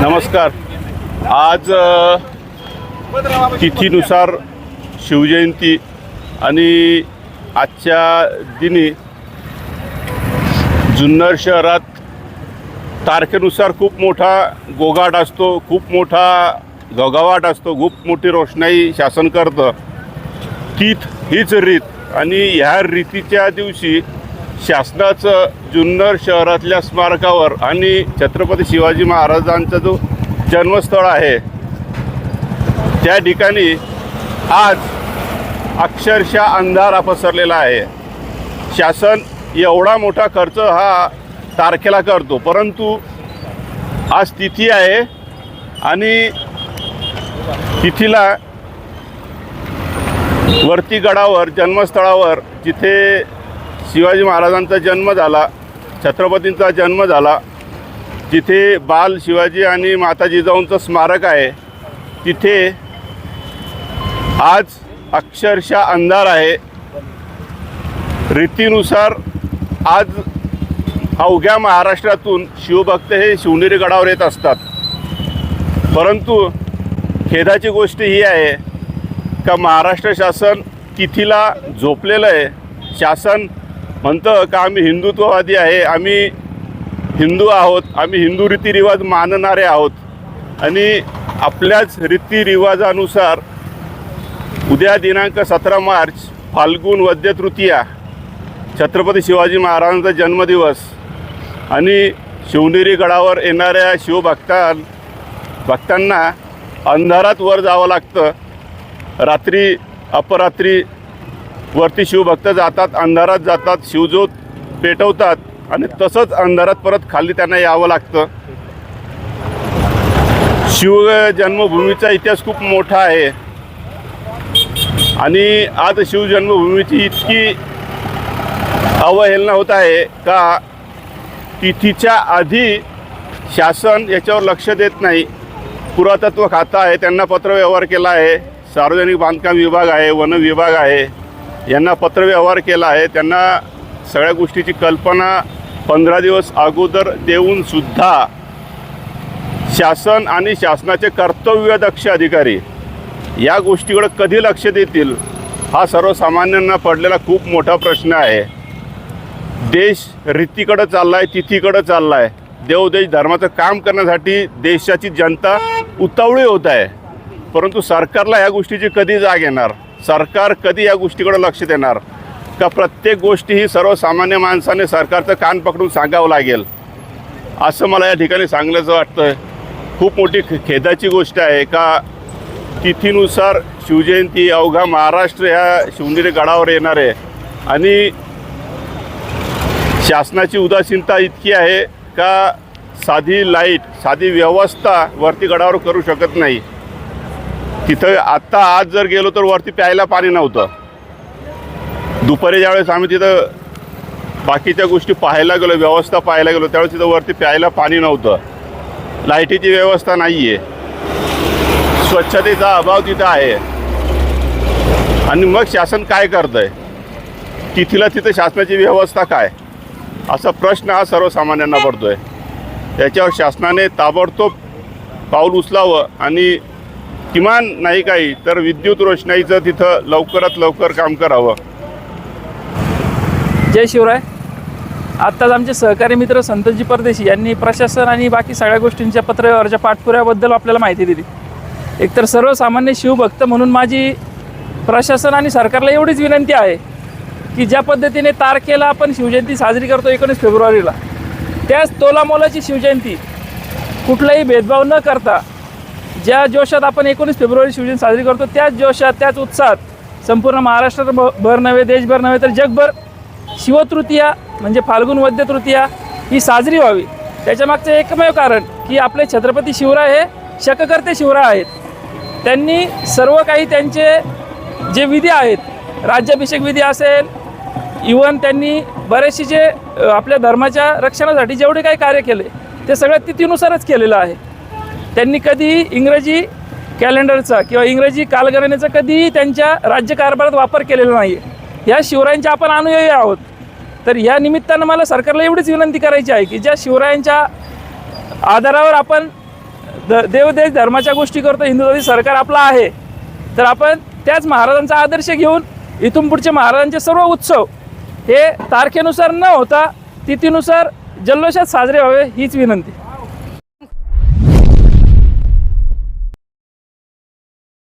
नमस्कार. आज तिथीनुसार शिवजयंती आणि आजच्या दिनी जुन्नर शहरात तारखेनुसार खूप मोठा गोगाट असतो खूप मोठा गगावाट असतो खूप मोठी रोषणाई शासन करतं. तीथ हीच रीत आणि ह्या रीतीच्या दिवशी शासनाचं जुन्नर शहरातल्या स्मारकावर आणि छत्रपती शिवाजी महाराजांचा जो जन्मस्थळ आहे त्या ठिकाणी आज अक्षरशः अंधारा पसरलेला आहे. शासन एवढा मोठा खर्च हा तारखेला करतो परंतु आज तिथी आहे आणि तिथीला वरती गडावर जन्मस्थळावर जिथे शिवाजी महाराजांचा जन्म झाला छत्रपतींचा जन्म झाला. जिथे बाल शिवाजी आणि माता जिजाऊंचं स्मारक आहे तिथे आज अक्षरशः अंधार आहे. रीतीनुसार आज अवघ्या महाराष्ट्रातून शिवभक्त हे शिवनेरी गडावर येत असतात. परंतु खेदाची गोष्ट ही आहे का महाराष्ट्र शासन तिथीला झोपलेलं आहे? शासन म्हणतं का आम्ही हिंदुत्ववादी आहे आम्ही हिंदू आहोत आम्ही हिंदू रीतिरिवाज मानणारे आहोत. आणि आपल्याच रीतिरिवाजानुसार उद्या दिनांक सतरा मार्च फाल्गुन वद्य तृतीया छत्रपती शिवाजी महाराजांचा जन्मदिवस. आणि शिवनेरी गडावर येणाऱ्या शिवभक्तां भक्तांना अंधारात वर जावं लागतं. रात्री अपरात्री वरती शिवभक्त जातात अंधारात जातात शिवज्योत पेटवतात आणि तसंच अंधारात परत खाली त्यांना यावं लागतं. शिव जन्मभूमीचा इतिहास खूप मोठा आहे. आणि आज शिवजन्मभूमीची इतकी अवहेलना होत आहे का तिथीच्या आधी शासन याच्यावर लक्ष देत नाही. पुरातत्व खातं आहे त्यांना पत्रव्यवहार केला आहे. सार्वजनिक बांधकाम विभाग आहे वन विभाग आहे. यांना पत्रव्यवहार केला आहे. त्यांना सगळ्या गोष्टीची कल्पना पंधरा दिवस अगोदर देऊनसुद्धा शासन आणि शासनाचे कर्तव्यदक्ष अधिकारी या गोष्टीकडे कधी लक्ष देतील हा सर्वसामान्यांना पडलेला खूप मोठा प्रश्न आहे. देश रीतीकडं चालला आहे तिथीकडं चालला आहे देवदेश धर्माचं काम करण्यासाठी देशाची जनता उतावळी होत आहे. परंतु सरकारला ह्या गोष्टीची कधी जाग येणार? सरकार कधी या गोष्टीकडे लक्ष देणार? का प्रत्येक गोष्टी ही सर्वसामान्य माणसाने सरकारचं कान पकडून सांगावं लागेल? असं मला या ठिकाणी सांगण्याचं वाटतं खूप मोठी खे- खेदाची गोष्ट आहे का तिथीनुसार शिवजयंती अवघा महाराष्ट्र ह्या शिवनेरी गडावर येणार आहे. आणि शासनाची उदासीनता इतकी आहे का साधी लाइट साधी व्यवस्था वरती गडावर करू शकत नाही. तिथं आत्ता आज जर गेलो तर वरती प्यायला पाणी नव्हतं. दुपारी ज्यावेळेस आम्ही तिथं बाकीच्या गोष्टी पाहायला गेलो व्यवस्था पाहायला गेलो त्यावेळेस तिथं वरती प्यायला पाणी नव्हतं. लाईटीची व्यवस्था नाही आहे स्वच्छतेचा अभाव तिथं आहे. आणि मग शासन काय करतं आहे तिथीला तिथं शासनाची व्यवस्था काय? असा प्रश्न हा सर्वसामान्यांना पडतो आहे त्याच्यावर शासनाने ताबडतोब पाऊल उचलावं आणि किमान नाही काही तर विद्युत रोषणाईचं तिथं लवकरात लवकर काम करावं. जय शिवराय. आत्ताच आमचे सहकारी मित्र संतजी परदेशी यांनी प्रशासन आणि बाकी सगळ्या गोष्टींच्या पत्रव्यवहाराच्या पाठपुऱ्याबद्दल आपल्याला माहिती दिली. एकतर सर्वसामान्य शिवभक्त म्हणून माझी प्रशासन आणि सरकारला एवढीच विनंती आहे की ज्या पद्धतीने तारखेला आपण शिवजयंती साजरी करतो एकोणीस फेब्रुवारीला त्याच तोलामोलाची शिवजयंती कुठलाही भेदभाव न करता ज्या जोशात आपण एकोणीस फेब्रुवारी शिवजयंती साजरी करतो त्याच जोशात त्याच उत्साहात संपूर्ण महाराष्ट्रात भ- भर नव्हे देशभर नव्हे तर जगभर शिवतृतीया म्हणजे फाल्गुन वद्य तृतीया ही साजरी व्हावी. त्याच्यामागचं एकमेव कारण की आपले छत्रपती शिवराय हे शककर्ते शिवराय आहेत. त्यांनी सर्व काही त्यांचे जे विधी आहेत राज्याभिषेक विधी असेल इवन त्यांनी बरेचसे जे आपल्या धर्माच्या रक्षणासाठी जेवढे काही कार्य केले ते सगळ्या तिथीनुसारच केलेलं आहे. त्यांनी कधी इंग्रजी कॅलेंडरचा किंवा इंग्रजी कालगणनेचा कधीही त्यांच्या राज्यकारभारात वापर केलेला नाही. आहे या शिवरायांच्या आपण अनुयायी आहोत. तर या निमित्तानं मला सरकारला एवढीच विनंती करायची आहे की ज्या शिवरायांच्या आधारावर आपण द देवदेश धर्माच्या गोष्टी करतो हिंदुत्वादी सरकार आपलं आहे तर आपण त्याच महाराजांचा आदर्श घेऊन इथून पुढचे महाराजांचे सर्व उत्सव हे तारखेनुसार न होता तिथीनुसार जल्लोषात साजरे व्हावे हीच विनंती.